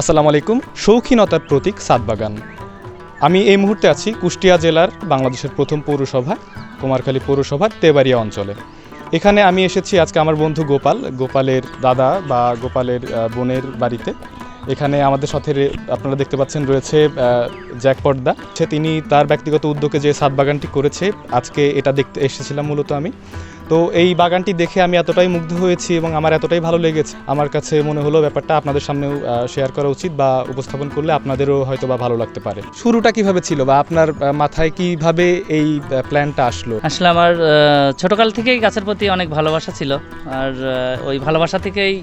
আসসালামু আলাইকুম, শৌখিনতার প্রতীক সাতবাগান। আমি এই মুহূর্তে আছি কুষ্টিয়া জেলার বাংলাদেশের প্রথম পৌরসভা, কুমারখালী পৌরসভার তেবাড়িয়া অঞ্চলে। এখানে আমি এসেছি আজকে আমার বন্ধু গোপাল, গোপালের দাদা বা গোপালের বোনের বাড়িতে। এখানে আমাদের সাথে আপনারা দেখতে পাচ্ছেন রয়েছে জ্যাক পর্দা। সে তিনি তার ব্যক্তিগত উদ্যোগে যে সাত বাগানটি করেছে, আজকে এটা দেখতে এসেছিলাম মূলত আমি। তো এই বাগানটি দেখে আমি এতটাই মুগ্ধ হয়েছি এবং আমার এতটাই ভালো লেগেছে। আমার কাছে মনে হলো ব্যাপারটা আপনাদের সামনেও শেয়ার করা উচিত বা উপস্থাপন করলে আপনাদেরও হয়তো বা ভালো লাগতে পারে। শুরুটা কীভাবে ছিল বা আপনার মাথায় কীভাবে এই প্ল্যানটা আসলো? আসলে আমার ছোটকাল থেকেই গাছের প্রতি অনেক ভালোবাসা ছিল। আর ওই ভালোবাসা থেকেই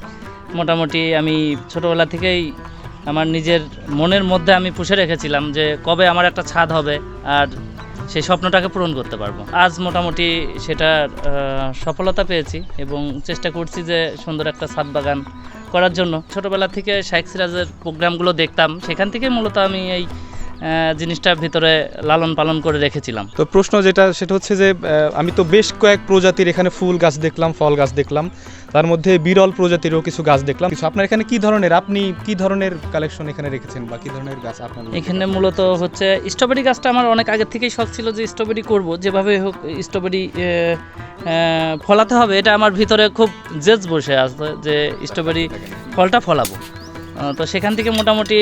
মোটামুটি আমি ছোটবেলা থেকেই আমার নিজের মনের মধ্যে আমি পুষে রেখেছিলাম যে কবে আমার একটা ছাদ হবে। আর সেই স্বপ্নটাকে পূরণ করতে পারব। আজ মোটামুটি সেটার সফলতা পেয়েছি এবং চেষ্টা করছি যে সুন্দর একটা ছাদ বাগান করার জন্য। ছোটবেলা থেকে শাইখ সিরাজের প্রোগ্রামগুলো দেখতাম। সেখান থেকে মূলত আমি এই জিনিসটা ভিতরে লালন পালন করে রেখেছিলাম। তো প্রশ্ন যেটা সেটা হচ্ছে যে আমি তো বেশ কয়েক প্রজাতির এখানে ফুল গাছ দেখলাম ফল গাছ দেখলাম। তার মধ্যে বিরল প্রজাতিরও কিছু গাছ দেখলাম। কিছু আপনার এখানে কি ধরনের? আপনি কি ধরনের কালেকশন এখানে রেখেছেন বা কি ধরনের গাছ আপনার এখানে মূলত হচ্ছে স্ট্রবেরি গাছটা আমার অনেক আগে থেকেই শখ ছিল যে স্ট্রবেরি করব। যেভাবে হোক স্ট্রবেরি ফলাতে হবে এটা আমার ভিতরে খুব জেজ বসে আছে যে স্ট্রবেরি ফলটা ফলাবো। তো সেখান থেকে মোটামুটি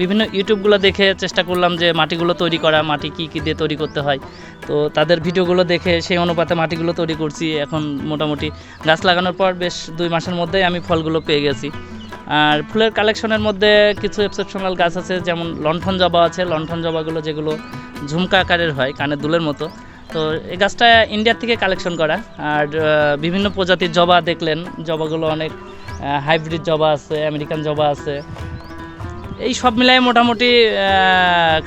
বিভিন্ন ইউটিউবগুলো দেখে চেষ্টা করলাম যে মাটিগুলো তৈরি করা, মাটি কী কী দিয়ে তৈরি করতে হয়। তো তাদের ভিডিওগুলো দেখে সেই অনুপাতে মাটিগুলো তৈরি করছি। এখন মোটামুটি গাছ লাগানোর পর বেশ দুই মাসের মধ্যেই আমি ফলগুলো পেয়ে গেছি। আর ফুলের কালেকশনের মধ্যে কিছু এক্সেপশনাল গাছ আছে, যেমন লণ্ঠন জবা আছে। লণ্ঠন জবাগুলো যেগুলো ঝুমকা আকারের হয় কানের দুলের মতো। তো এই গাছটা ইন্ডিয়ার থেকে কালেকশন করা। আর বিভিন্ন প্রজাতির জবা দেখলেন। জবাগুলো অনেক হাইব্রিড জবা আছে আমেরিকান জবা আছে। এই সব মিলাই মোটামুটি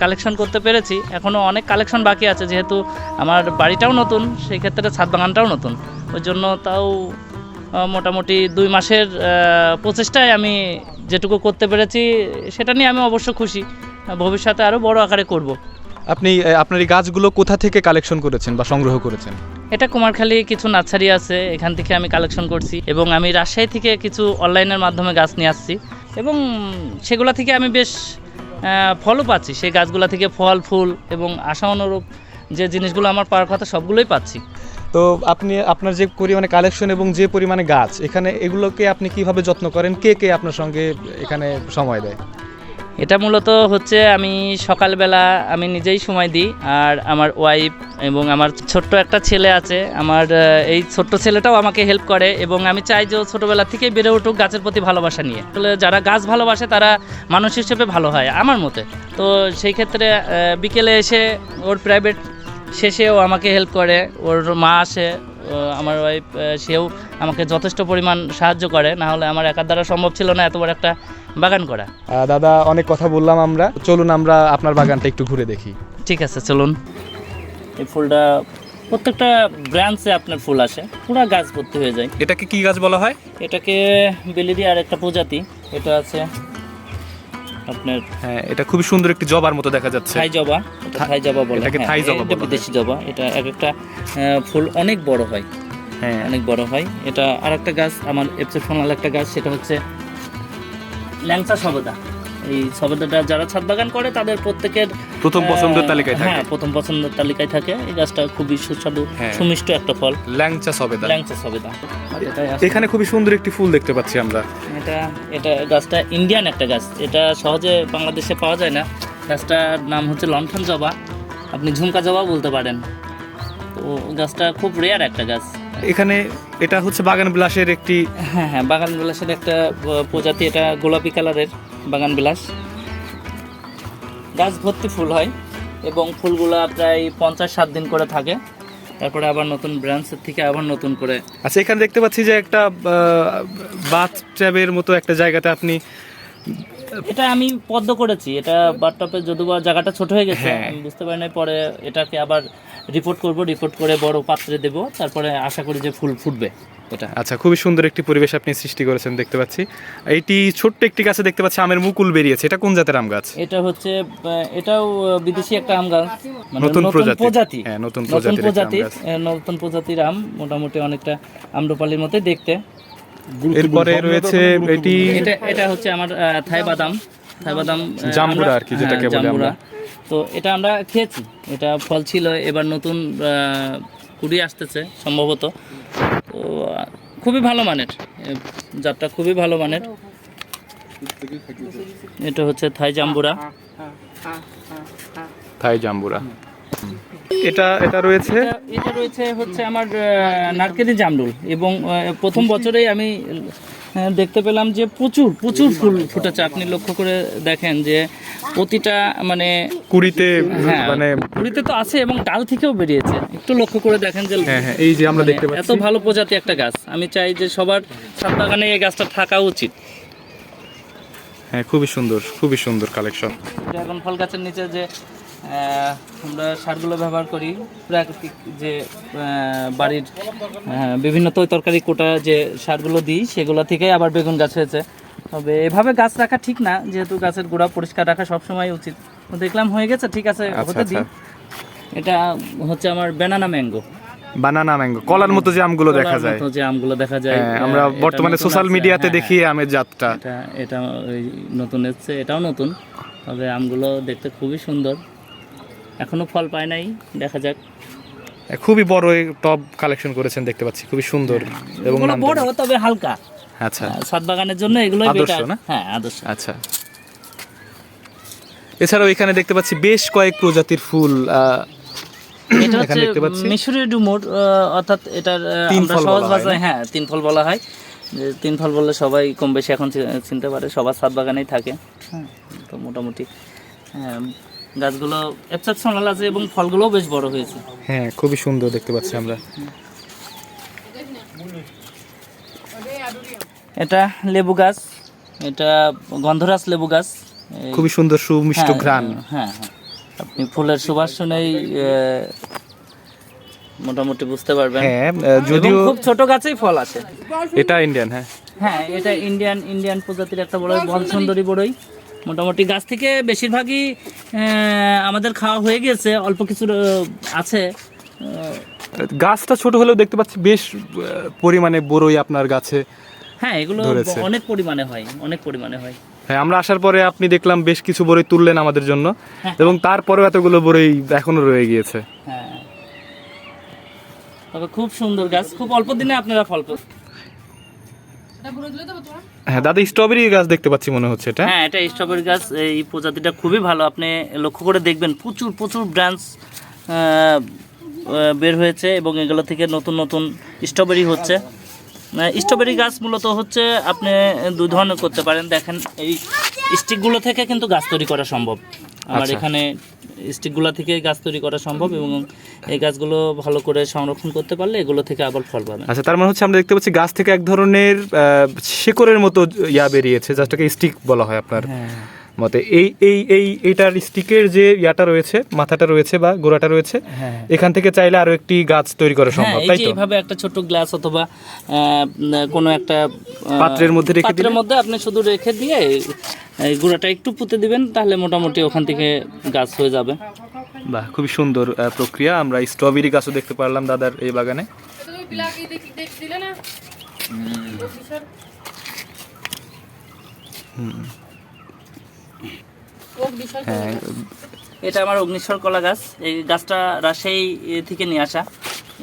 কালেকশন করতে পেরেছি। এখনও অনেক কালেকশন বাকি আছে, যেহেতু আমার বাড়িটাও নতুন, সেই ক্ষেত্রে ছাদ বাগানটাও নতুন। ওই জন্য তাও মোটামুটি দুই মাসের প্রচেষ্টায় আমি যেটুকু করতে পেরেছি, সেটা নিয়ে আমি অবশ্য খুশি। ভবিষ্যতে আরও বড় আকারে করব। আপনি আপনার এই গাছগুলো কোথা থেকে কালেকশন করেছেন বা সংগ্রহ করেছেন? এটা কুমারখালী কিছু নার্সারি আছে এখান থেকে আমি কালেকশন করছি এবং আমি রাজশাহী থেকে কিছু অনলাইনের মাধ্যমে গাছ নিয়ে আসছি এবং সেগুলো থেকে আমি বেশ ফলও পাচ্ছি। সেই গাছগুলো থেকে ফল ফুল এবং আশা অনুরূপ যে জিনিসগুলো আমার পাওয়ার কথা সবগুলোই পাচ্ছি। তো আপনি আপনার যে পরিমাণে কালেকশন এবং যে পরিমাণে গাছ এখানে এগুলোকে আপনি কীভাবে যত্ন করেন? কে কে আপনার সঙ্গে এখানে সময় দেয়? এটা মূলত হচ্ছে আমি সকালবেলা আমি নিজেই সময় দিই, আর আমার ওয়াইফ এবং আমার ছোট্ট একটা ছেলে আছে। আমার এই ছোট্ট ছেলেটাও আমাকে হেল্প করে এবং আমি চাই যে ছোটোবেলা থেকেই বেড়ে উঠুক গাছের প্রতি ভালোবাসা নিয়ে। যারা গাছ ভালোবাসে তারা মানুষ হিসেবে ভালো হয়, আমার মতে। তো সেই ক্ষেত্রে বিকেলে এসে ওর প্রাইভেট শেষেও আমাকে হেল্প করে, ওর মা আসে আমার ওয়াইফ সেও আমাকে যথেষ্ট পরিমাণ সাহায্য করে। না হলে আমার একার দ্বারা সম্ভব ছিল না, এত বড় একটা বাগান করা। দাদা অনেক কথা বললাম আমরা। চলুন আমরা আপনার বাগানটা একটু ঘুরে দেখি। ঠিক আছে চলুন। এই ফুলটা প্রত্যেকটা ব্রাঞ্চে আপনার ফুল আসে। পুরো গাছ ভর্তি হয়ে যায়। এটাকে কি গাছ বলা হয়? এটাকে বেলিরি আর একটা প্রজাতি। এটা আছে আপনার হ্যাঁ এটা খুবই সুন্দর একটি জবার মতো দেখা যাচ্ছে। থাই জবা এটা থাই জবা বলে। এটাকে হ্যাঁ, থাই জবা এটা বলা। বিদেশি জবা। এটা এক একটা ফুল অনেক বড় হয়। হ্যাঁ। অনেক বড় হয়। এটা আর একটা গাছ আমার এক্সেপশনাল একটা গাছ সেটা হচ্ছে ল্যাংচা সবেদা। এই সবেদাটা যারা ছাদ বাগান করে তাদের প্রত্যেকের প্রথম পছন্দের তালিকায় থাকে। হ্যাঁ প্রথম পছন্দের তালিকায় থাকে। এই গাছটা খুবই সুস্বাদু হ্যাঁ। সুমিষ্ট একটা ফল। ল্যাংচা সবেদা। ল্যাংচা সবেদা। এখানে খুবই সুন্দর একটি ফুল দেখতে পাচ্ছি আমরা। এটা এটা গাছটা ইন্ডিয়ান একটা গাছ। এটা সহজে বাংলাদেশে পাওয়া যায় না। গাছটার নাম হচ্ছে লণ্ঠন জবা আপনি ঝুমকা জবা বলতে পারেন। তো গাছটা খুব রেয়ার একটা গাছ। এখানে এটা হচ্ছে বাগান বিলাসের একটি হ্যাঁ হ্যাঁ বাগান বিলাসের একটা প্রজাতি এটা গোলাপি কালারের বাগান বিলাস। গাছ ভর্তি ফুল হয় এবং ফুলগুলা প্রায় পঞ্চাশ সাত দিন করে থাকে। তারপরে আবার নতুন ব্রাঞ্চের থেকে আবার নতুন করে। আচ্ছা এখানে দেখতে পাচ্ছি যে একটা বাথ ট্যাবের মতো একটা জায়গাতে আপনি এটা আমি পদ্ম করেছি এটা বাথটপে যদিও বা জায়গাটা ছোট হয়ে গেছে হ্যাঁ। আমি বুঝতে পারি না পরে এটাকে আবার রিপোর্ট করব রিপোর্ট করে বড় পাত্রে দেব তারপরে আশা করি যে ফুল ফুটবে এটা। আচ্ছা খুবই সুন্দর একটি পরিবেশ আপনি সৃষ্টি করেছেন দেখতে পাচ্ছি। এইটি ছোট্ট একটি গাছে দেখতে পাচ্ছি আমের মুকুল বেরিয়েছে এটা কোন জাতের আম গাছ? এটা হচ্ছে এটাও বিদেশি একটা আম গাছ মানে নতুন প্রজাতি। হ্যাঁ, নতুন প্রজাতির নতুন প্রজাতির আম মোটামুটি অনেকটা আম্রপালির মতোই দেখতে। এরপরে রয়েছে এটি এটা এটা হচ্ছে আমার থাই বাদাম। থাই বাদাম আহ, জাম্বুরা আর কি, যেটাকে হ্যাঁ, বলি। আমরা। তো এটা আমরা খেয়েছি। এটা ফল ছিল এবার নতুন কুড়ি আসতেছে সম্ভবত। তো খুবই ভালো মানের। জাতটা খুবই ভালো মানের। এটা হচ্ছে থাই জাম্বুরা। থাই জাম্বুরা। এটা এটা রয়েছে? এটা- রয়েছে হচ্ছে আমার নারকেলি জামরুল। এবং প্রথম বছরেই আমি দেখতে পেলাম যে প্রচুর প্রচুর ফুল ফুটেছে। আপনি লক্ষ্য করে দেখেন যে প্রতিটা মানে কুড়িতে হ্যাঁ মানে কুড়িতে তো আছে এবং ডাল থেকেও বেরিয়েছে। একটু লক্ষ্য করে দেখেন যে হ্যাঁ হ্যাঁ এই যে আমরা মানে দেখতে এত ভালো প্রজাতি একটা গাছ। আমি চাই যে সবার ছাদ বাগানে এই গাছটা থাকা উচিত। হ্যাঁ খুবই সুন্দর খুবই সুন্দর কালেকশন ড্রাগন ফল গাছের নিচে যে আমরা সারগুলো ব্যবহার করি প্রাকৃতিক যে বাড়ির বিভিন্ন তৈ তরকারি কোটা যে সারগুলো দিই সেগুলো থেকে আবার বেগুন গাছ হয়েছে। তবে এভাবে গাছ রাখা ঠিক না যেহেতু গাছের গোড়া পরিষ্কার রাখা সবসময় উচিত। দেখলাম হয়ে গেছে ঠিক আছে আচ্ছা হতে দিই। আচ্ছা। এটা হচ্ছে আমার ব্যানানা ম্যাঙ্গো বানানা ম্যাঙ্গো কলার মতো যে আমগুলো দেখা যায়। যে আমগুলো দেখা যায় হ্যাঁ, আমরা বর্তমানে সোশ্যাল মিডিয়াতে হ্যাঁ, দেখি আমের জাতটা। এটা এটা নতুন এসছে এটাও নতুন। তবে আমগুলো দেখতে খুবই সুন্দর। এখনও ফল পায় নাই দেখা যাক। খুবই বড় এই টব কালেকশন করেছেন দেখতে পাচ্ছি খুবই সুন্দর এবং বড় তবে হালকা। আচ্ছা। সাত বাগানের জন্য এগুলোই বেটার হ্যাঁ আদর্শ। আচ্ছা। এছাড়াও এখানে দেখতে পাচ্ছি বেশ কয়েক প্রজাতির ফুল আহ, এটা হচ্ছে দেখতে পাচ্ছি। মিশরি ডুমুর অর্থাৎ এটার সহজ ভাষায় হ্যাঁ তিন ফল বলা হয়। যে তিন ফল বললে সবাই কম বেশি এখন চিনতে পারে সবার সাত বাগানেই থাকে। হ্যাঁ। তো মোটামুটি হ্যাঁ গাছগুলো এক্সেপশনাল আছে এবং ফলগুলোও বেশ বড় হয়েছে। হ্যাঁ খুবই সুন্দর দেখতে পাচ্ছি আমরা। এটা লেবু গাছ এটা গন্ধরাজ লেবু গাছ। খুবই সুন্দর সুমিষ্ট হ্যাঁ, ঘ্রাণ। হ্যাঁ হ্যাঁ। আপনি ফুলের সুবাস শুনেই মোটামুটি বুঝতে পারবেন। হ্যাঁ যদিও খুব ছোট গাছেই ফল আছে। এটা ইন্ডিয়ান হ্যাঁ। হ্যাঁ এটা ইন্ডিয়ান ইন্ডিয়ান প্রজাতির একটা বড় বল সুন্দরী বড়ই। মোটামুটি গাছ থেকে বেশিরভাগই আমাদের খাওয়া হয়ে গেছে অল্প কিছু আছে গাছটা ছোট হলেও দেখতে পাচ্ছি বেশ পরিমাণে বড়ই আপনার গাছে হ্যাঁ এগুলো। অনেক পরিমাণে হয় অনেক পরিমাণে হয় হ্যাঁ আমরা আসার পরে আপনি দেখলাম বেশ কিছু বড়ই তুললেন আমাদের জন্য হ্যাঁ। এবং তারপরেও এতগুলো বড়ই এখনও রয়ে গিয়েছে হ্যাঁ তবে খুব সুন্দর গাছ খুব অল্প দিনে আপনারা ফল হ্যাঁ দাদা স্ট্রবেরি গাছ দেখতে পাচ্ছি মনে হচ্ছে এটা? হ্যাঁ এটা স্ট্রবেরি গাছ এই প্রজাতিটা খুবই ভালো। আপনি লক্ষ্য করে দেখবেন প্রচুর প্রচুর ব্রাঞ্চ বের হয়েছে এবং এগুলো থেকে নতুন নতুন স্ট্রবেরি হচ্ছে। স্ট্রবেরি গাছ মূলত হচ্ছে আপনি দুই ধরনের করতে পারেন। দেখেন এই স্টিকগুলো থেকে কিন্তু গাছ তৈরি করা সম্ভব। আমার আচ্ছা। এখানে স্টিকগুলো থেকে গাছ তৈরি করা সম্ভব এবং এই গাছগুলো ভালো করে সংরক্ষণ করতে পারলে এগুলো থেকে আবার ফল পাবেন। আচ্ছা তার মানে হচ্ছে আমরা দেখতে পাচ্ছি গাছ থেকে এক ধরনের আহ, শেকড়ের মতো ইয়া বেরিয়েছে যেটাকে স্টিক বলা হয় আপনার। হ্যাঁ। মতে এই এই এই এইটার স্টিকের যে ইয়াটা রয়েছে মাথাটা রয়েছে বা গোড়াটা রয়েছে হ্যাঁ এখান থেকে চাইলে আরও একটি গাছ তৈরি করা হ্যাঁ সম্ভব তাই তো? এইভাবে একটা ছোট গ্লাস অথবা আহ, কোনো একটা পাত্রের মধ্যে রেখে পাত্রের মধ্যে আপনি শুধু রেখে দিয়ে এই গুঁড়াটা একটু পুঁতে দিবেন তাহলে মোটামুটি ওখান থেকে গাছ হয়ে যাবে। বাহ খুবই সুন্দর প্রক্রিয়া। আমরা স্ট্রবেরি গাছও দেখতে পারলাম দাদার এই বাগানে। তুমি বিলাকি দেখ- দেখ দিলে না ওক বিশাল হ্যাঁ এটা আমার অগ্নিশ্বর কলা গাছ। এই গাছটা রাজশাহী থেকে নিয়ে আসা।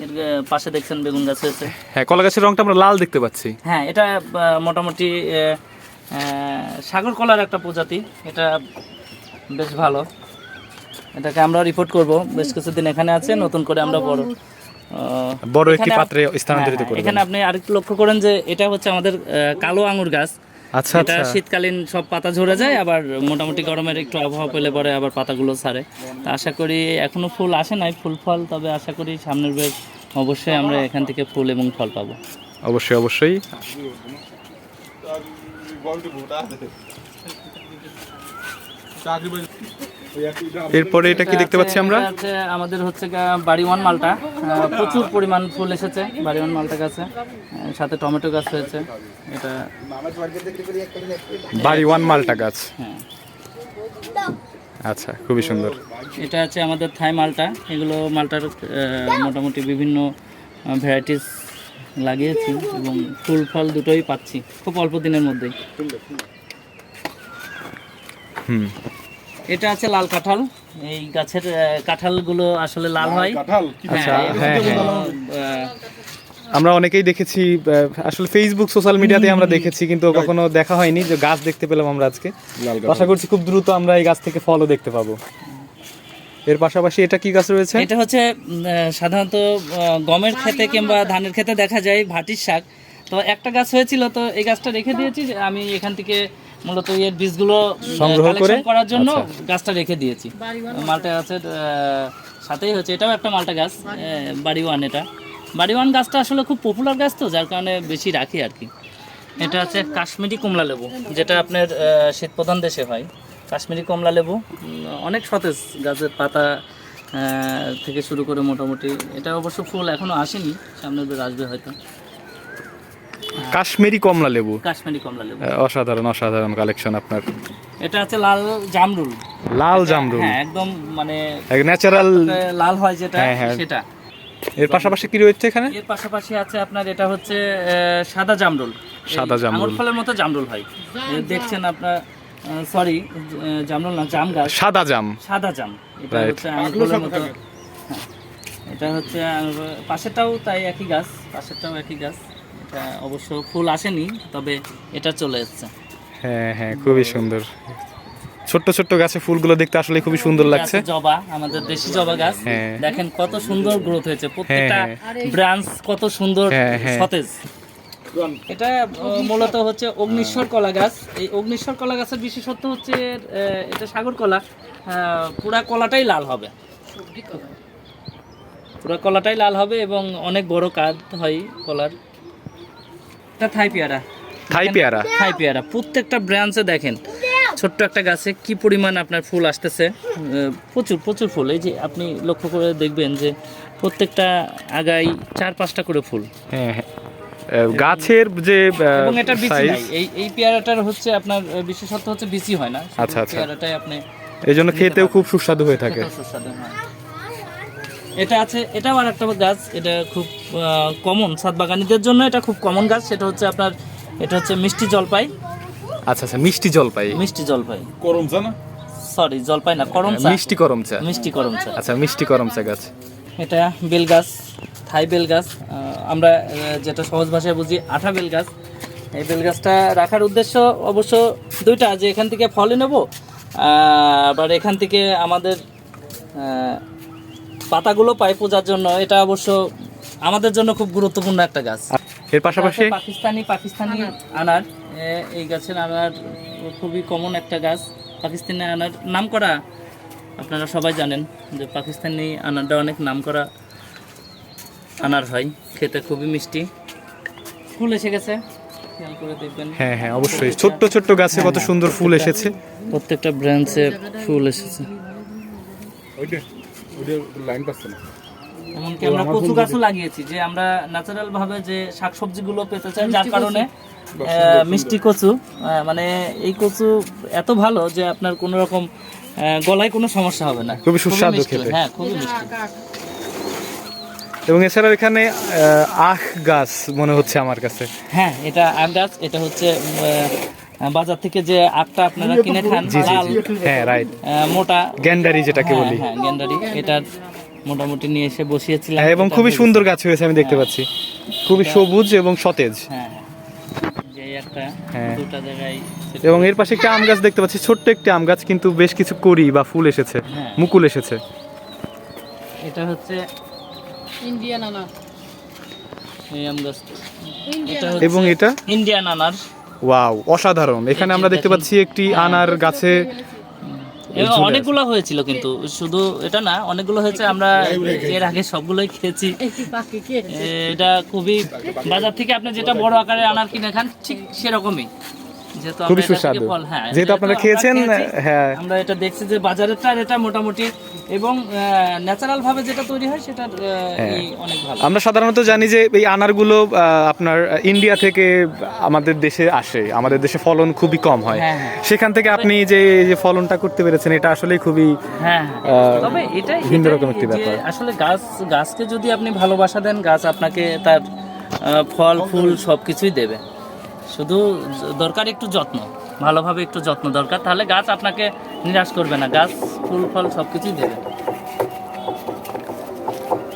এর পাশে দেখছেন বেগুন গাছ হয়েছে। হ্যাঁ কলা গাছের রংটা আমরা লাল দেখতে পাচ্ছি। হ্যাঁ এটা মোটামুটি আহ, আহ, সাগর কলার একটা প্রজাতি। এটা বেশ ভালো। এটাকে আমরা রিপোর্ট করব। বেশ কিছুদিন এখানে আছে নতুন করে আমরা বড় বড় একটি পাত্রে স্থানান্তরিত হ্যাঁ, করবেন। এখানে আপনি আরেকটু লক্ষ্য করেন যে এটা হচ্ছে আমাদের কালো আঙুর গাছ। আচ্ছা এটা আচ্ছা। শীতকালীন সব পাতা ঝরে যায় আবার মোটামুটি গরমের একটু আবহাওয়া পেলে পরে আবার পাতাগুলো ছাড়ে তা আশা করি এখনও ফুল আসে নাই ফুল ফল তবে আশা করি সামনের বেশ অবশ্যই আমরা এখান থেকে ফুল এবং ফল পাবো। অবশ্যই অবশ্যই। এরপরে এটা কি দেখতে পাচ্ছি আমরা? আমাদের হচ্ছে বাড়ি ওয়ান মালটা। প্রচুর পরিমাণ ফুল এসেছে বাড়ি ওয়ান মালটা গাছে। সাথে টমেটো গাছ হয়েছে এটা বাড়ি ওয়ান মালটা গাছ। হ্যাঁ। আচ্ছা খুবই সুন্দর। এটা আছে আমাদের থাই মালটা। এগুলো মালটার মোটামুটি বিভিন্ন ভ্যারাইটিস লাগিয়েছি এবং ফুল ফল দুটোই পাচ্ছি। খুব অল্প দিনের মধ্যেই। হুম। এটা আছে লাল কাঁঠাল। এই গাছের কাঁঠালগুলো আসলে লাল হয়। হ্যাঁ, হ্যাঁ, হ্যাঁ। আমরা অনেকেই দেখেছি আসলে ফেসবুক সোশ্যাল মিডিয়াতে আমরা দেখেছি কিন্তু কখনো দেখা হয়নি যে গাছ দেখতে পেলাম আমরা আজকে। আশা করছি খুব দ্রুত আমরা এই গাছ থেকে ফলও দেখতে পাবো। এর পাশাপাশি এটা কি গাছ রয়েছে? এটা হচ্ছে আহ, সাধারণত গমের ক্ষেতে কিংবা ধানের ক্ষেতে দেখা যায় ভাটির শাক। তো একটা গাছ হয়েছিল তো এই গাছটা রেখে দিয়েছি যে আমি এখান থেকে মূলত এর বীজগুলো সংগ্রহ করে? করার জন্য আচ্ছা। গাছটা রেখে দিয়েছি। মালটা গাছের সাথেই হচ্ছে এটাও একটা মালটা গাছ বাড়ি ওয়ান এটা। বাড়ি ওয়ান গাছটা আসলে খুব পপুলার গাছ তো যার কারণে বেশি রাখি আর কি। এটা হচ্ছে কাশ্মীরি কমলা লেবু যেটা আপনার আহ, শীত প্রধান দেশে হয়। কাশ্মীরি কমলা লেবু অনেক সতেজ গাছের পাতা আহ, থেকে শুরু করে মোটামুটি। এটা অবশ্য ফুল এখনও আসেনি সামনের বার আসবে হয়তো। কাশ্মীরি কমলা লেবু। কাশ্মীরি কমলা লেবু। অসাধারণ অসাধারণ কালেকশন আপনার। এটা আছে লাল জামরুল। লাল জামরুল? হ্যাঁ একদম মানে ন্যাচারাল লাল হয় যেটা হ্যাঁ, হ্যাঁ। সেটা। এর পাশাপাশি কি রয়েছে এখানে? এর পাশাপাশি আছে আপনার এটা হচ্ছে সাদা জামরুল। সাদা জামরুল। ফলের মতো জামরুল হয়। দেখছেন আপনার সরি জামরুল না জাম গাছ। সাদা জাম। সাদা জাম। এটা হচ্ছে আঙুর ফলের মতো। হ্যাঁ। এটা হচ্ছে পাশেরটাও তাই একই গাছ পাশেরটাও একই গাছ। এটা অবশ্য ফুল আসেনি তবে এটা চলে এসছে। হ্যাঁ হ্যাঁ খুবই সুন্দর। ছোট্ট ছোট্ট গাছে ফুলগুলো দেখতে আসলে খুবই সুন্দর লাগছে। জবা আমাদের দেশি জবা গাছ। হ্যাঁ। দেখেন কত সুন্দর গ্রোথ হয়েছে প্রত্যেকটা হ্যাঁ। ব্রাঞ্চ কত সুন্দর হ্যাঁ, হ্যাঁ। সতেজ। এটা মূলত হচ্ছে অগ্নিশ্বর কলা গাছ। এই অগ্নিশ্বর কলা গাছের বিশেষত্ব হচ্ছে এটা সাগর কলা। পুরা কলাটাই লাল হবে। পুরা কলাটাই লাল হবে এবং অনেক বড় কাজ হয় কলার। এটা থাই পেয়ারা। থাই পেয়ারা? থাই পেয়ারা। প্রত্যেকটা ব্রাঞ্চে দেখেন ছোট্ট একটা গাছে কি পরিমাণ আপনার ফুল আসতেছে। প্রচুর প্রচুর ফুল। এই যে আপনি লক্ষ্য করে দেখবেন যে প্রত্যেকটা আগাই চার পাঁচটা করে ফুল। হ্যাঁ হ্যাঁ। গাছের যে এবং এটা বিচি নাই। এই এই পেয়ারাটার হচ্ছে আপনার বিশেষত্ব হচ্ছে বিচি হয় না। আচ্ছা, আচ্ছা। পেয়ারাটাই আপনি এই জন্য খেতেও খুব সুস্বাদু হয়ে থাকে। সুস্বাদু হয়। এটা আছে এটাও আর একটা গাছ এটা খুব কমন সাত বাগানিদের জন্য এটা খুব কমন গাছ সেটা হচ্ছে আপনার এটা হচ্ছে মিষ্টি জলপাই। আচ্ছা আচ্ছা মিষ্টি জলপাই। মিষ্টি জলপাই। করম না? সরি জলপাই না করম চা। মিষ্টি করম চা। মিষ্টি করম চা। আচ্ছা মিষ্টি করম চা গাছ। এটা বেল গাছ থাই বেল গাছ আমরা যেটা সহজ ভাষায় বুঝি আঠা বেল গাছ। এই বেল গাছটা রাখার উদ্দেশ্য অবশ্য দুইটা যে এখান থেকে ফলে নেব আবার এখান থেকে আমাদের পাতাগুলো পাই পূজার জন্য এটা অবশ্য আমাদের জন্য খুব গুরুত্বপূর্ণ একটা গাছ। এর পাশাপাশি? পাকিস্তানি পাকিস্তানি আনার এই গাছের আনার খুবই কমন একটা গাছ। পাকিস্তানি আনার নাম করা আপনারা সবাই জানেন যে পাকিস্তানি আনারটা অনেক নাম করা আনার হয় খেতে খুবই মিষ্টি। ফুল এসে গেছে হ্যাঁ হ্যাঁ অবশ্যই। ছোট্ট ছোট্ট গাছে কত সুন্দর ফুল এসেছে। প্রত্যেকটা ব্রাঞ্চে ফুল এসেছে। ওইটা ওইটা লাইন পাচ্ছে না। এমনকি আমরা কচু গাছও লাগিয়েছি যে আমরা ন্যাচারাল ভাবে যে শাকসবজিগুলো পেতে চাই যার কারণে মিষ্টি কচু। মানে এই কচু এত ভালো যে আপনার কোনো রকম গলায় কোনো সমস্যা হবে না। খুবই সুস্বাদু খেতে। হ্যাঁ খুবই মিষ্টি। এবং এছাড়াও এখানে আহ, আখ গাছ মনে হচ্ছে আমার কাছে। হ্যাঁ এটা আখ গাছ এটা হচ্ছে আহ, বাজার থেকে যে আখটা আপনারা কিনে খান লাল হ্যাঁ রাইট মোটা। গ্যান্ডারি যেটাকে হ্যাঁ, বলি। হ্যাঁ গ্যান্ডারি। এটার মোটামুটি নিয়ে এসে বসিয়েছিলাম। হ্যাঁ, এবং খুবই সুন্দর গাছ হয়েছে আমি দেখতে পাচ্ছি। খুবই সবুজ এবং সতেজ। হ্যাঁ হ্যাঁ। হ্যাঁ। এবং এর পাশে একটা আম গাছ দেখতে পাচ্ছি ছোট্ট একটি আম গাছ কিন্তু বেশ কিছু করি বা ফুল এসেছে হ্যাঁ। মুকুল এসেছে। এটা হচ্ছে ইন্ডিয়ান আনার। এই আম এটা এবং এটা? ইন্ডিয়ান আনার। ওয়াও অসাধারণ। এখানে আমরা দেখতে পাচ্ছি একটি আনার গাছে এবং অনেকগুলো হয়েছিল কিন্তু শুধু এটা না অনেকগুলো হয়েছে আমরা এর আগে সবগুলোই খেয়েছি। এটা খুবই বাজার থেকে আপনি যেটা বড় আকারে আনার কিনে খান ঠিক সেরকমই। খুবই সুস্বাদু। হ্যাঁ, যেহেতু আপনারা খেয়েছেন হ্যাঁ। আমরা এটা দেখছি যে বাজারেরটা আর এটা মোটামুটি এবং ন্যাচারাল ভাবে যেটা তৈরি হয় সেটা অনেক ভালো। আমরা সাধারণত জানি যে এই আনারগুলো আপনার ইন্ডিয়া থেকে আমাদের দেশে আসে। আমাদের দেশে ফলন খুবই কম হয়। হ্যাঁ, হ্যাঁ। সেখান থেকে আপনি যে যে ফলনটা করতে পেরেছেন এটা আসলে খুবই হ্যাঁ তবে এটা ভিন্ন রকম একটি ব্যাপার। আসলে গাছ গাছকে যদি আপনি ভালোবাসা দেন গাছ আপনাকে তার ফল ফুল সব কিছুই দেবে। শুধু দরকার একটু যত্ন ভালোভাবে একটু যত্ন দরকার তাহলে গাছ আপনাকে নিরাশ করবে না গাছ ফুল ফল সব কিছুই দেবে।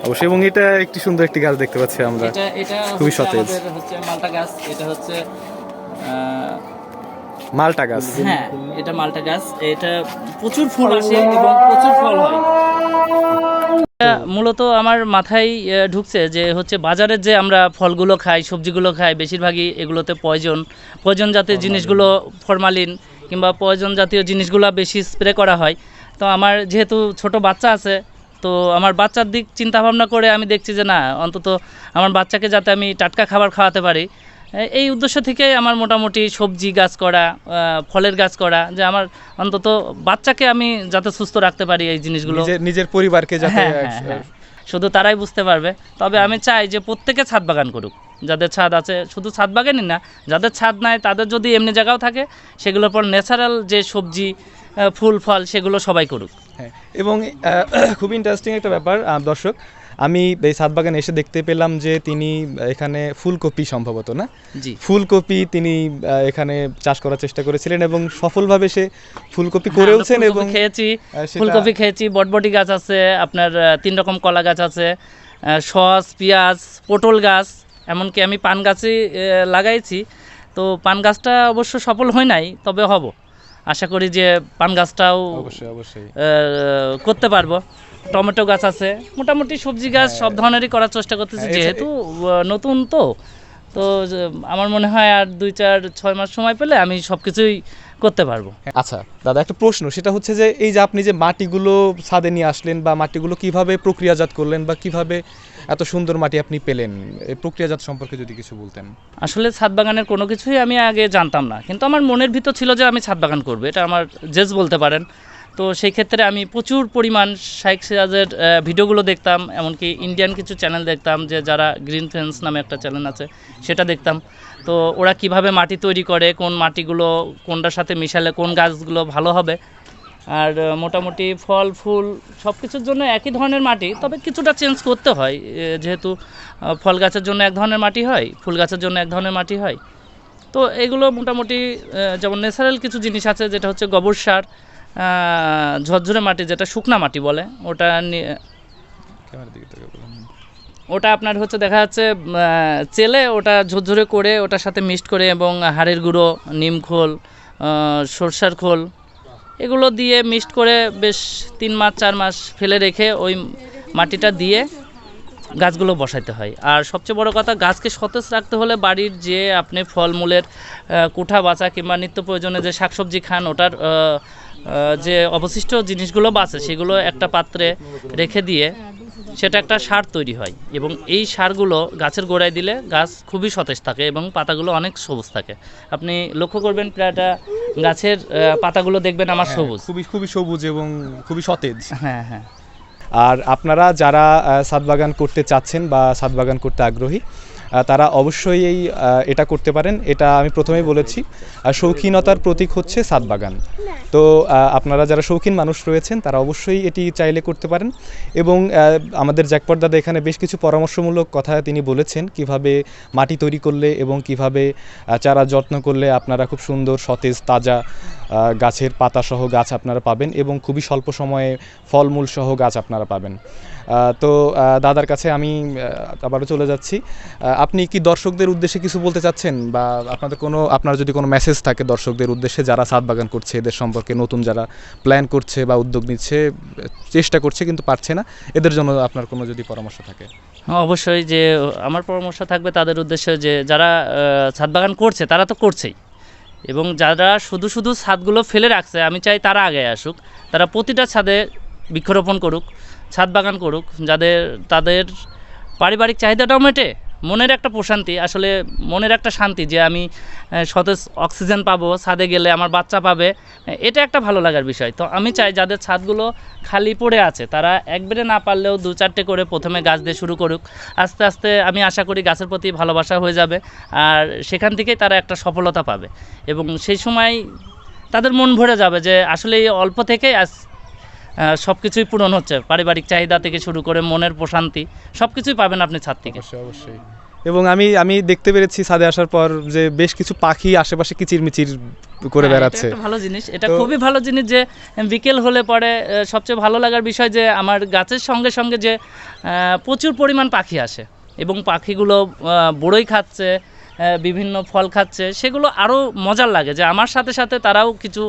অবশ্যই এবং এটা একটি সুন্দর একটি গাছ দেখতে পাচ্ছি আমরা। এটা এটা খুবই হচ্ছে সতেজ। হচ্ছে মালটা গাছ এটা হচ্ছে মালটা গাছ। হ্যাঁ এটা মালটা গাছ এটা প্রচুর ফুল আসে এবং প্রচুর ফল হয়। মূলত আমার মাথায় ঢুকছে যে হচ্ছে বাজারের যে আমরা ফলগুলো খাই সবজিগুলো খাই বেশিরভাগই এগুলোতে পয়জন পয়জন জাতীয় জিনিসগুলো ফরমালিন কিংবা পয়জন জাতীয় জিনিসগুলো বেশি স্প্রে করা হয়। তো আমার যেহেতু ছোট বাচ্চা আছে তো আমার বাচ্চার দিক চিন্তা ভাবনা করে আমি দেখছি যে না অন্তত আমার বাচ্চাকে যাতে আমি টাটকা খাবার খাওয়াতে পারি। এই উদ্দেশ্য থেকে আমার মোটামুটি সবজি গাছ করা ফলের গাছ করা যে আমার অন্তত বাচ্চাকে আমি যাতে সুস্থ রাখতে পারি এই জিনিসগুলো। নিজের নিজের পরিবারকে যাতে হ্যাঁ, হ্যাঁ, হ্যাঁ। শুধু তারাই বুঝতে পারবে। তবে আমি চাই যে প্রত্যেকে ছাদ বাগান করুক। যাদের ছাদ আছে শুধু ছাদ বাগানই না যাদের ছাদ নাই তাদের যদি এমনি জায়গাও থাকে সেগুলোর পর ন্যাচারাল যে সবজি ফুল ফল সেগুলো সবাই করুক। এবং খুব ইন্টারেস্টিং একটা ব্যাপার দর্শক আমি এই সাত বাগানে এসে দেখতে পেলাম যে তিনি এখানে ফুলকপি সম্ভবত না? জি। ফুলকপি তিনি এখানে চাষ করার চেষ্টা করেছিলেন এবং সফলভাবে সে ফুলকপি হ্যাঁ, করেওছেন এবং খেয়েছি ফুলকপি খেয়েছি বটবটি গাছ আছে আপনার তিন রকম কলা গাছ আছে সস পেঁয়াজ পটল গাছ এমনকি আমি পান গাছই লাগাইছি। তো পান গাছটা অবশ্য সফল হয় নাই তবে হব। আশা করি যে পান গাছটাও অবশ্যই অবশ্যই। করতে পারব। টমেটো গাছ আছে। মোটামুটি সবজি গাছ সব ধরনেরই করার চেষ্টা করতেছি হ্যাঁ, যেহেতু নতুন তো। তো আমার মনে হয় আর দুই চার ছয় মাস সময় পেলে আমি সব কিছুই করতে পারব। আচ্ছা দাদা একটা প্রশ্ন সেটা হচ্ছে যে এই যে আপনি যে মাটিগুলো ছাদে নিয়ে আসলেন বা মাটিগুলো কীভাবে প্রক্রিয়াজাত করলেন বা কীভাবে এত সুন্দর মাটি আপনি পেলেন এই প্রক্রিয়াজাত সম্পর্কে যদি কিছু বলতেন। আসলে ছাদ বাগানের কোনো কিছুই আমি আগে জানতাম না কিন্তু আমার মনের ভিতর ছিল যে আমি ছাদ বাগান করব এটা আমার জেজ বলতে পারেন। তো সেই ক্ষেত্রে আমি প্রচুর পরিমাণ শাইক সিরাজের ভিডিওগুলো দেখতাম, এমনকি ইন্ডিয়ান কিছু চ্যানেল দেখতাম যে যারা গ্রিন ফেন্স নামে একটা চ্যানেল আছে, সেটা দেখতাম। তো ওরা কীভাবে মাটি তৈরি করে, কোন মাটিগুলো কোনটার সাথে মিশালে কোন গাছগুলো ভালো হবে, আর মোটামুটি ফল, ফুল সব কিছুর জন্য একই ধরনের মাটি, তবে কিছুটা চেঞ্জ করতে হয়। যেহেতু ফল গাছের জন্য এক ধরনের মাটি হয়, ফুল গাছের জন্য এক ধরনের মাটি হয়। তো এগুলো মোটামুটি যেমন ন্যাচারাল কিছু জিনিস আছে, যেটা হচ্ছে গোবর সার ঝরঝরে মাটি যেটা শুকনা মাটি বলে ওটা। ওটা আপনার হচ্ছে দেখা যাচ্ছে চেলে ওটা ঝরঝরে করে ওটার সাথে মিক্সড করে এবং হাড়ের গুঁড়ো নিম খোল আহ, সরষার খোল এগুলো দিয়ে মিক্সড করে বেশ তিন মাস চার মাস ফেলে রেখে ওই মাটিটা দিয়ে গাছগুলো বসাইতে হয় আর সবচেয়ে বড় কথা গাছকে সতেজ রাখতে হলে বাড়ির যে আপনি ফলমূলের কুঠা বাচা কিংবা নিত্য প্রয়োজনে যে শাকসবজি খান ওটার যে অবশিষ্ট জিনিসগুলো বাঁচে সেগুলো একটা পাত্রে রেখে দিয়ে সেটা একটা সার তৈরি হয় এবং এই সারগুলো গাছের গোড়ায় দিলে গাছ খুবই সতেজ থাকে এবং পাতাগুলো অনেক সবুজ থাকে। আপনি লক্ষ্য করবেন প্রায়টা গাছের পাতাগুলো দেখবেন আমার সবুজ। খুবই খুবই সবুজ এবং খুবই সতেজ। হ্যাঁ হ্যাঁ। আর আপনারা যারা ছাদ বাগান করতে চাচ্ছেন বা ছাদ বাগান করতে আগ্রহী তারা অবশ্যই এই এটা করতে পারেন। এটা আমি প্রথমেই বলেছি। শৌখিনতার প্রতীক হচ্ছে ছাদ বাগান। তো আপনারা যারা শৌখিন মানুষ রয়েছেন, তারা অবশ্যই এটি চাইলে করতে পারেন। এবং আমাদের জ্যাকপট দাদা এখানে বেশ কিছু পরামর্শমূলক কথা তিনি বলেছেন, কীভাবে মাটি তৈরি করলে এবং কীভাবে চারা যত্ন করলে আপনারা খুব সুন্দর, সতেজ, তাজা গাছের পাতাসহ গাছ আপনারা পাবেন এবং খুবই স্বল্প সময়ে ফলমূল সহ গাছ আপনারা পাবেন। তো দাদার কাছে আমি আবারও চলে যাচ্ছি। আপনি কি দর্শকদের উদ্দেশ্যে কিছু বলতে চাচ্ছেন? বা আপনাদের কোনো আপনার যদি কোনো মেসেজ থাকে দর্শকদের উদ্দেশ্যে যারা সাত বাগান করছে এদের সম্পর্কে নতুন যারা প্ল্যান করছে বা উদ্যোগ নিচ্ছে চেষ্টা করছে কিন্তু পারছে না এদের জন্য আপনার কোনো যদি পরামর্শ থাকে। হ্যাঁ, অবশ্যই যে আমার পরামর্শ থাকবে তাদের উদ্দেশ্যে যে যারা ছাদ বাগান করছে তারা তো করছেই। এবং যারা শুধু শুধু ছাদগুলো ফেলে রাখছে, আমি চাই তারা আগে আসুক। তারা প্রতিটা ছাদে বৃক্ষরোপণ করুক, ছাদ বাগান করুক, যাদের, তাদের পারিবারিক চাহিদাটাও মেটে। মনের একটা প্রশান্তি, আসলে মনের একটা শান্তি যে আমি সতেজ অক্সিজেন পাবো, ছাদে গেলে আমার বাচ্চা পাবে, এটা একটা ভালো লাগার বিষয়। তো আমি চাই যাদের ছাদগুলো খালি পড়ে আছে, তারা একবারে না পারলেও দু চারটে করে প্রথমে গাছ দিয়ে শুরু করুক। আস্তে আস্তে আমি আশা করি গাছের প্রতি ভালোবাসা হয়ে যাবে, আর সেখান থেকেই তারা একটা সফলতা পাবে। এবং সেই সময় তাদের মন ভরে যাবে যে আসলে এই অল্প থেকেই আজ সব কিছুই পূরণ হচ্ছে। পারিবারিক চাহিদা থেকে শুরু করে মনের প্রশান্তি সব কিছুই পাবেন আপনি ছাদ থেকে। অবশ্যই অবশ্যই। এবং আমি আমি দেখতে পেরেছি ছাদে আসার পর যে বেশ কিছু পাখি আশেপাশে কিচিরমিচির করে হ্যাঁ, বেড়াচ্ছে। এটা ভালো জিনিস। এটা খুবই ভালো জিনিস যে বিকেল হলে পরে সবচেয়ে ভালো লাগার বিষয় যে আমার গাছের সঙ্গে সঙ্গে যে আহ, প্রচুর পরিমাণ পাখি আসে। এবং পাখিগুলো বড়ই খাচ্ছে বিভিন্ন ফল খাচ্ছে সেগুলো আরও মজার লাগে যে আমার সাথে সাথে তারাও কিছু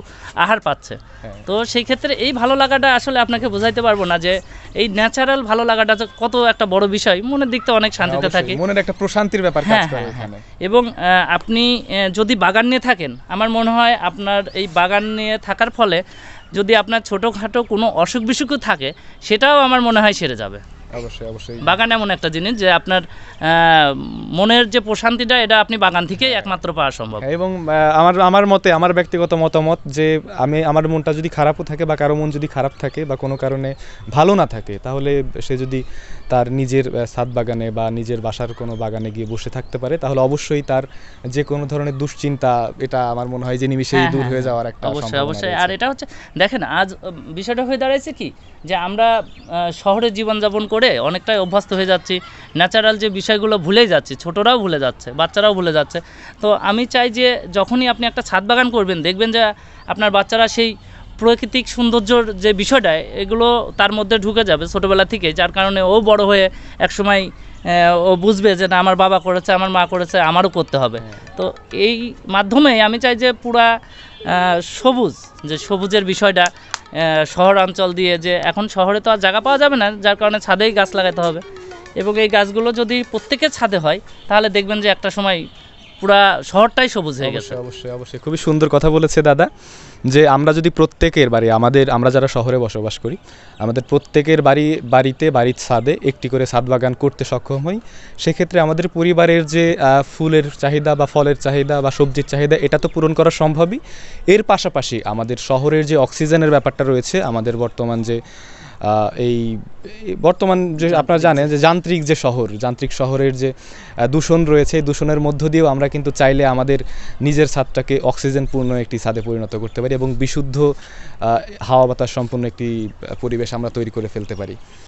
আহার পাচ্ছে। হ্যাঁ। তো সেই ক্ষেত্রে এই ভালো লাগাটা আসলে আপনাকে বোঝাইতে পারব না যে এই ন্যাচারাল ভালো লাগাটা যে কত একটা বড় বিষয় মনের দিক থেকে অনেক শান্তিতে থাকে। মনের একটা প্রশান্তির ব্যাপার হ্যাঁ, হ্যাঁ, এবং আপনি যদি বাগান নিয়ে থাকেন আমার মনে হয় আপনার এই বাগান নিয়ে থাকার ফলে যদি আপনার ছোটোখাটো কোনো অসুখ বিসুখও থাকে সেটাও আমার মনে হয় সেরে যাবে। অবশ্যই অবশ্যই। বাগান এমন একটা জিনিস যে আপনার মনের যে প্রশান্তিটা এটা আপনি বাগান থেকেই একমাত্র পাওয়া সম্ভব। হ্যাঁ, এবং আমার আমার মতে আমার ব্যক্তিগত মতামত যে আমি আমার মনটা যদি খারাপও থাকে বা কারও মন যদি খারাপ থাকে বা কোনো কারণে ভালো না থাকে তাহলে সে যদি তার নিজের ছাদ বাগানে বা নিজের বাসার কোনো বাগানে গিয়ে বসে থাকতে পারে তাহলে অবশ্যই তার যে কোনো ধরনের দুশ্চিন্তা এটা আমার মনে হয় যে নিমিশেই হ্যাঁ, দূর হ্যাঁ, হয়ে। যাওয়ার একটা অবশ্যই অবশ্যই। আর এটা হচ্ছে দেখেন আজ বিষয়টা হয়ে দাঁড়াইছে কি? যে আমরা শহরে জীবনযাপন করে অনেকটাই অভ্যস্ত হয়ে যাচ্ছি। ন্যাচারাল যে বিষয়গুলো ভুলেই যাচ্ছি ছোটরাও ভুলে যাচ্ছে বাচ্চারাও ভুলে যাচ্ছে। তো আমি চাই যে যখনই আপনি একটা ছাদ বাগান করবেন দেখবেন যে আপনার বাচ্চারা সেই প্রাকৃতিক সৌন্দর্যর যে বিষয়টা এগুলো তার মধ্যে ঢুকে যাবে ছোটোবেলা থেকে যার কারণে ও বড় হয়ে একসময় ও বুঝবে যে না আমার বাবা করেছে আমার মা করেছে আমারও করতে হবে। তো এই মাধ্যমে আমি চাই যে পুরা সবুজ যে সবুজের বিষয়টা শহর অঞ্চল দিয়ে যে এখন শহরে তো আর জায়গা পাওয়া যাবে না, যার কারণে ছাদেই গাছ লাগাতে হবে। এবং এই গাছগুলো যদি প্রত্যেকের ছাদে হয়, তাহলে দেখবেন যে একটা সময় পুরা শহরটাই সবুজ হয়ে গেছে। অবশ্যই অবশ্যই খুবই সুন্দর কথা বলেছে দাদা, যে আমরা যদি প্রত্যেকের বাড়ি, আমাদের, আমরা যারা শহরে বসবাস করি, আমাদের প্রত্যেকের বাড়ি, বাড়িতে, বাড়ির ছাদে একটি করে ছাদ বাগান করতে সক্ষম হই, সেক্ষেত্রে আমাদের পরিবারের যে ফুলের চাহিদা বা ফলের চাহিদা বা সবজির চাহিদা, এটা তো পূরণ করা সম্ভবই। এর পাশাপাশি আমাদের শহরের যে অক্সিজেনের ব্যাপারটা রয়েছে, আমাদের বর্তমান যে এই বর্তমান যে আপনারা জানেন যে যান্ত্রিক যে শহর, যান্ত্রিক শহরের যে দূষণ রয়েছে, এই দূষণের মধ্য দিয়েও আমরা কিন্তু চাইলে আমাদের নিজের ছাদটাকে অক্সিজেনপূর্ণ একটি ছাদে পরিণত করতে পারি এবং বিশুদ্ধ হাওয়া বাতাস সম্পূর্ণ একটি পরিবেশ আমরা তৈরি করে ফেলতে পারি।